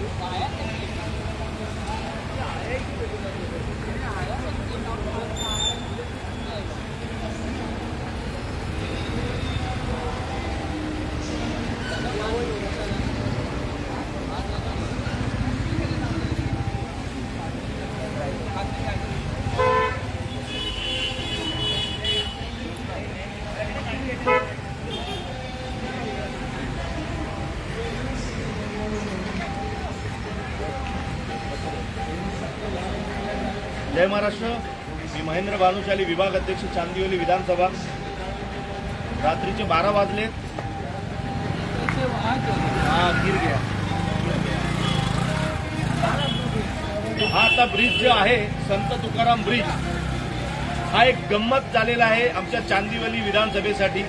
Thank you. जय महाराष्ट्र. मी महेंद्र भानुशाली विभाग अध्यक्ष चांदिवली विधानसभा. रात्रीचे बारा वाजले. हा गिर गया हा आता ब्रिज जो आहे संत तुकाराम ब्रिज हा एक गंमत झालेला आहे आमच्या चांदिवली विधानसभेसाठी.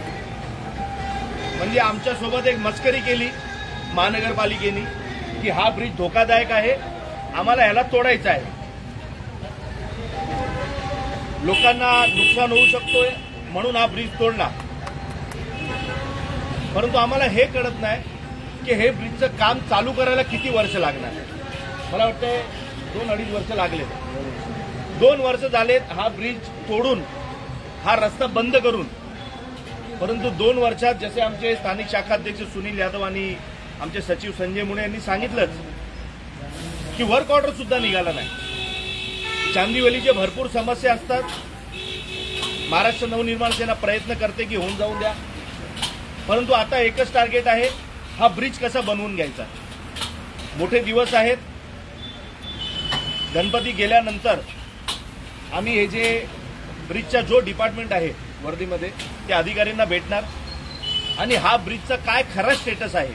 म्हणजे आमच्यासोबत एक मस्करी केली महानगरपालिकेने की हा ब्रिज धोकादायक आहे. आम्हाला ह्याला तोडायचा आहे. लोकांना नुकसान होऊ शकतोय म्हणून हा ब्रिज तोडला. परंतु आम्हाला हे कळत नाही की हे ब्रिजचं काम चालू करायला किती वर्ष लागणार. मला वाटतंय दोन अडीच वर्ष लागले. दोन वर्ष झालेत हा ब्रिज तोडून हा रस्ता बंद करून. परंतु दोन वर्षात जसे आमचे स्थानिक शाखाध्यक्ष सुनील यादव आणि आमचे सचिव संजय मुळे यांनी सांगितलंच की वर्क ऑर्डर सुद्धा निघाला नाही. चांदीवलीचे भरपूर समस्या असतात. महाराष्ट्र नवनिर्माण सेना प्रयत्न करते की होऊन जाऊन द्या. परंतु आता एकच टार्गेट आहे हा ब्रिज कसा बनवून घ्यायचा? मोठे दिवस आहेत. गणपती गेल्यानंतर आम्ही हे जे ब्रिजचा जो डिपार्टमेंट आहे वर्धीमध्ये त्या अधिकाऱ्यांना भेटणार. आणि हा ब्रिजचा काय खरा स्टेटस आहे?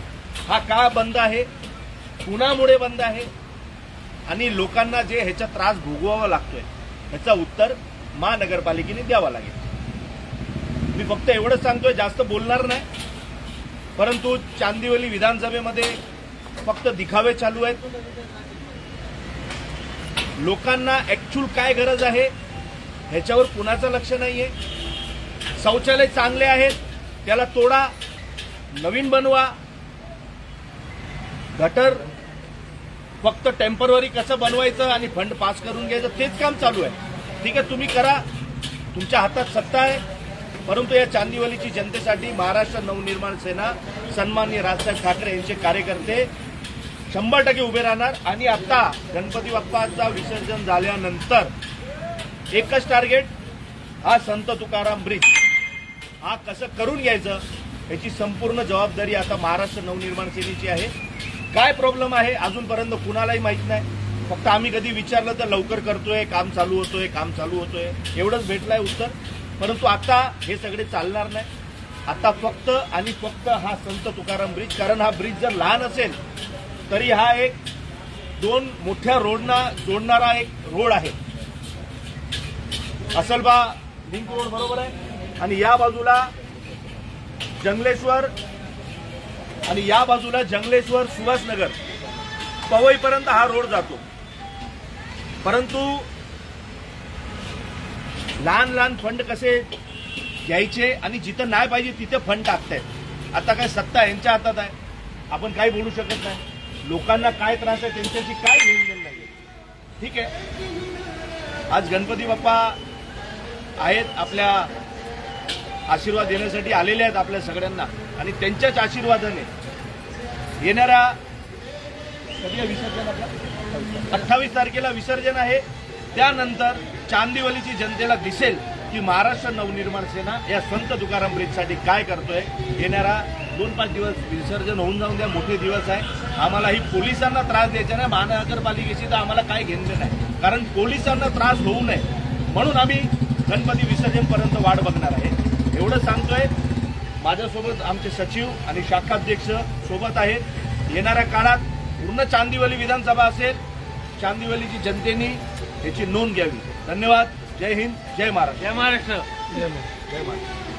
हा का बंद आहे? कुणामुळे बंद आहे? आणि लोकांना जे ह्याचा त्रास भोगवावा लागतोय ह्याचा उत्तर महानगरपालिकेने द्यावा लागेल. मी फक्त एवढंच सांगतोय जास्त बोलणार नाही. परंतु चांदिवली विधानसभेमध्ये फक्त दिखावे चालू आहेत. लोकांना ऍक्च्युअल काय गरज आहे ह्याच्यावर कुणाचं लक्ष नाहीये. शौचालय चांगले आहेत त्याला तोडा नवीन बनवा. गटर फक्त टेंपररी कसं बनवायचं आणि फंड पास करून घ्यायचं तेच काम चालू आहे. ठीक आहे तुम्ही करा. तुमच्या हातात सत्ता आहे. परंतु या चांदिवलीची जनतेसाठी महाराष्ट्र नवनिर्माण सेना सन्माननीय राजसाहेब ठाकरे यांचे कार्यकर्ते शंभर टक्के उभे राहणार. आणि आता गणपती बाप्पाचा विसर्जन झाल्यानंतर एकच टार्गेट हा संत तुकाराम ब्रिज. हा कसं करून घ्यायचं याची संपूर्ण जबाबदारी आता महाराष्ट्र नवनिर्माण सेनेची आहे. काय प्रॉब्लेम आहे? अजूनपर्यंत कुणालाही माहीत नाही. फक्त आम्ही कधी विचारलं तर लवकर करतोय काम चालू होतोय काम चालू होतोय. एवढंच भेटलंय उत्तर. परंतु आता हे सगळे चालणार नाही. आता फक्त आणि फक्त हा संत तुकाराम ब्रिज कारण हा ब्रिज जर लहान असेल तरी हा एक दोन मोठ्या रोडना जोडणारा एक रोड आहे. असलबा लिंक रोड बरोबर आहे. आणि या बाजूला जंगलेश्वर आणि या बाजूला जंगलेश्वर सुभाषनगर. पवईपर्यंत हा रोड जातो. परंतु लहान लहान फंड कसे घ्यायचे आणि जिथं नाही पाहिजे तिथे फंड टाकतायत. आता काय सत्ता यांच्या हातात आहे. आपण काय बोलू शकत नाही. लोकांना काय त्रास आहे त्यांच्याशी काय घेऊन नाही. ठीक आहे. आज गणपती बाप्पा आहेत आपल्या आशीर्वाद देण्यासाठी आलेले आहेत आपल्या सगळ्यांना. आणि त्यांच्याच आशीर्वादाने येणाऱ्या कधी विसर्जन अठ्ठावीस तारखेला विसर्जन आहे. त्यानंतर चांदिवलीची जनतेला दिसेल की महाराष्ट्र नवनिर्माण सेना या संत तुकाराम ब्रिजसाठी काय करतोय. येणारा दोन पाच दिवस विसर्जन होऊन जाऊन द्या मोठे दिवस आहे. आम्हाला ही पोलिसांना त्रास द्यायचा नाही. महानगरपालिकेशी तर आम्हाला काय घेणं नाही. कारण पोलिसांना त्रास होऊ नये. म्हणून आम्ही गणपती विसर्जनपर्यंत वाट बघणार आहे. एवढं सांगतोय. माझ्यासोबत आमचे सचिव आणि शाखाध्यक्ष सोबत आहेत. येणाऱ्या काळात पूर्ण चांदिवली विधानसभा असेल चांदिवलीची जनतेने याची नोंद घ्यावी. धन्यवाद. जय हिंद. जय महाराष्ट्र. जय महाराष्ट्र. जय महाराष्ट्र.